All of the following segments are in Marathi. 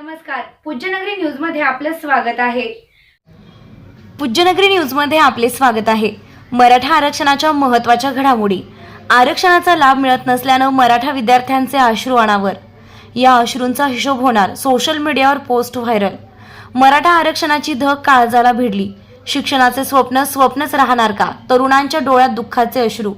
नमस्कार. पूज्यनगरी न्यूजमध्ये आपलं स्वागत आहे. पूज्यनगरी न्यूजमध्ये आपले स्वागत आहे. मराठा आरक्षणाच्या महत्त्वाच्या घडामोडी. आरक्षणाचा लाभ मिळत नसल्यानं मराठा विद्यार्थ्यांचे अश्रू अनावर. या अश्रूंचा हिशोब होणार सोशल मीडियावर पोस्ट व्हायरल मराठा आरक्षणाची धग काळजाला भिडली. शिक्षणाचे स्वप्न स्वप्नच राहणार का? तरुणांच्या डोळ्यात दुःखाचे अश्रू.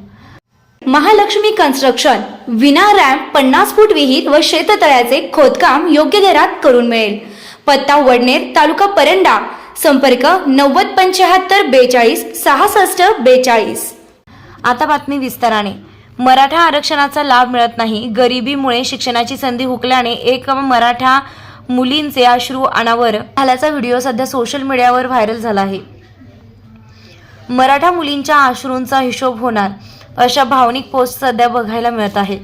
महालक्ष्मी कन्स्ट्रक्शन विना रॅम्प पन्नास फूट विहीर व शेततळ्याचे खोदकाम योग्य दरात करून मिळेल. पत्ता वडनेर तालुका परंडा. संपर्क नव्वद पंच्याहत्तर बेचाळीस सहासष्ट बेचाळीस. आता बातमी विस्ताराने. मराठा आरक्षणाचा लाभ मिळत नाही. गरिबीमुळे शिक्षणाची संधी हुकल्याने एक मराठा मुलींचे अश्रू अनावर झाल्याचा व्हिडिओ सध्या सोशल मीडियावर व्हायरल झाला आहे. मराठा मुलींच्या अश्रूंचा हिशोब होणार. अशा भावनिक पोस्ट सध्या बघायला मिळत आहे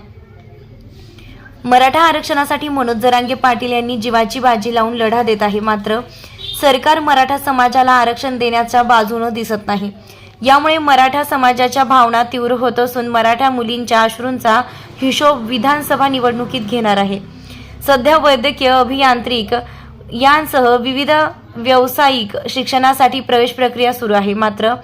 मराठा आरक्षणासाठी मनोज जरांगे पाटील यांनी जीवाची बाजी लावून लढा देत आहे. मात्र सरकार मराठा समाजाला आरक्षण देण्याच्या बाजूनं दिसत नाही. यामुळे मराठा समाजाच्या भावना तीव्र होत असून मराठा मुलींच्या अश्रूंचा हिशोब विधानसभा निवडणुकीत घेणार आहे. सध्या वैद्यकीय अभियांत्रिक यांसह विविध व्यावसायिक शिक्षणासाठी प्रवेश प्रक्रिया सुरू आहे. मात्र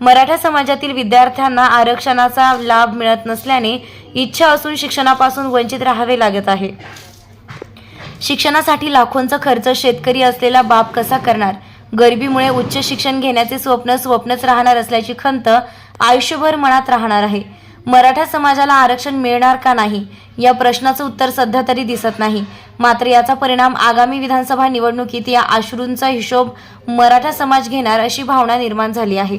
मराठा समाजातील विद्यार्थ्यांना आरक्षणाचा लाभ मिळत नसल्याने इच्छा असून शिक्षणापासून वंचित राहावे लागत आहे. शिक्षणासाठी लाखोंचा खर्च शेतकरी असलेला बाप कसा करणार? गरिबीमुळे उच्च शिक्षण घेण्याचे स्वप्न स्वप्नच राहणार असल्याची खंत आयुष्यभर मनात राहणार आहे. मराठा समाजाला आरक्षण मिळणार का नाही? या प्रश्नाचं उत्तर सध्या तरी दिसत नाही. मात्र याचा परिणाम आगामी विधानसभा निवडणुकीत या अश्रूंचा हिशोब मराठा समाज घेणार अशी भावना निर्माण झाली आहे.